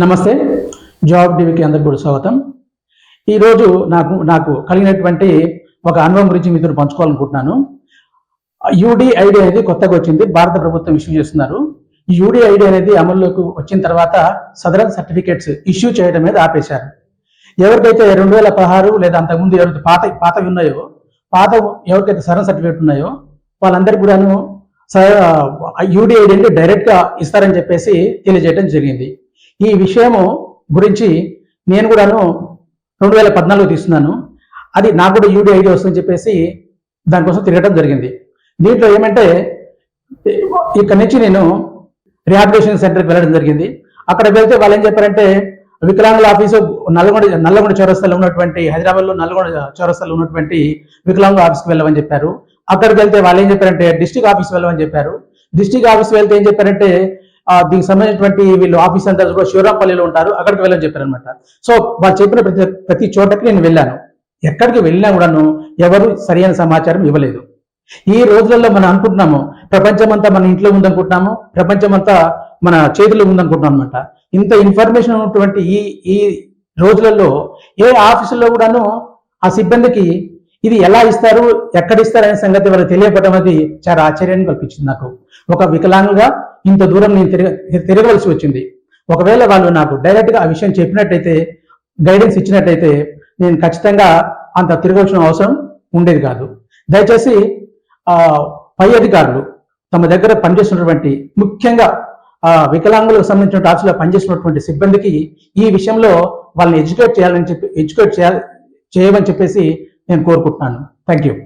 నమస్తే. జాబ్ టీవీకి అందరికి కూడా స్వాగతం ఈరోజు నాకు నాకు కలిగినటువంటి ఒక అనుభవం గురించి మీతో పంచుకోవాలనుకుంటున్నాను. యూడిఐడి అనేది కొత్తగా వచ్చింది భారత ప్రభుత్వం ఇష్యూ చేస్తున్నారు. ఈ యూడిఐడి అనేది అమల్లోకి వచ్చిన తర్వాత సదరన్ సర్టిఫికేట్స్ ఇష్యూ చేయడం మీద ఆపేశారు. ఎవరికైతే రెండు వేల పదహారు లేదా అంతకుముందు ఎవరైతే పాత పాతవి ఉన్నాయో పాత ఎవరికైతే సదరన్ సర్టిఫికేట్ ఉన్నాయో వాళ్ళందరికీ కూడాను యూడిఐడి అంటే డైరెక్ట్గా ఇస్తారని చెప్పేసి తెలియజేయడం జరిగింది. ఈ విషయము గురించి నేను కూడాను రెండు వేల పద్నాలుగు తీస్తున్నాను. అది నాకు కూడా యూడి ఐడి వస్తుందని చెప్పేసి దానికోసం తిరగడం జరిగింది. దీంట్లో ఏమంటే ఇక్కడ నుంచి నేను రిహాబిలిటేషన్ సెంటర్కి వెళ్ళడం జరిగింది. అక్కడ వెళ్తే వాళ్ళు ఏం చెప్పారంటే వికలాంగుల ఆఫీసు నల్గొండ నల్లగొండ చౌరస్తాలో ఉన్నటువంటి హైదరాబాద్లో నల్గొండ చౌరస్తాలో ఉన్నటువంటి వికలాంగుల ఆఫీస్కి వెళ్ళమని చెప్పారు. అక్కడికి వెళ్తే వాళ్ళు ఏం చెప్పారంటే డిస్టిక్ ఆఫీస్ వెళ్ళమని చెప్పారు. డిస్టిక్ ఆఫీస్ వెళ్తే ఏం చెప్పారంటే దీనికి సంబంధించినటువంటి వీళ్ళు ఆఫీస్ అంతా కూడా శివరాంపల్లిలో ఉంటారు. అక్కడికి వెళ్ళని చెప్పారనమాట సో వాళ్ళు చెప్పిన ప్రతి ప్రతి చోటకి నేను వెళ్ళాను. ఎక్కడికి వెళ్ళినా కూడాను ఎవరు సరైన సమాచారం ఇవ్వలేదు. ఈ రోజులలో మనం అనుకుంటున్నాము ప్రపంచమంతా మన ఇంట్లో ఉందనుకుంటున్నాము ప్రపంచమంతా మన చేతిలో ఉందనుకుంటున్నాం అనమాట ఇంత ఇన్ఫర్మేషన్ ఉన్నటువంటి ఈ ఈ రోజులలో ఏ ఆఫీసులో కూడాను ఆ సిబ్బందికి ఇది ఎలా ఇస్తారు ఎక్కడ ఇస్తారు అనే సంగతి వాళ్ళకి తెలియపడడం అనేది చాలా ఆశ్చర్యాన్ని కల్పించింది నాకు. ఒక వికలాంగుగా ఇంత దూరం నేను తిరగ తిరగవలసి వచ్చింది. ఒకవేళ వాళ్ళు నాకు డైరెక్ట్గా ఆ విషయం చెప్పినట్టయితే గైడెన్స్ ఇచ్చినట్టయితే నేను ఖచ్చితంగా అంత తిరగవలసిన అవసరం ఉండేది కాదు. దయచేసి పై అధికారులు తమ దగ్గర పనిచేస్తున్నటువంటి ముఖ్యంగా ఆ వికలాంగులకు సంబంధించిన ఆఫీసులో పనిచేస్తున్నటువంటి సిబ్బందికి ఈ విషయంలో వాళ్ళని ఎడ్యుకేట్ చేయాలని చెప్పి ఎడ్యుకేట్ చేయాలి చేయమని చెప్పేసి నేను కోరుకుంటున్నాను. Thank you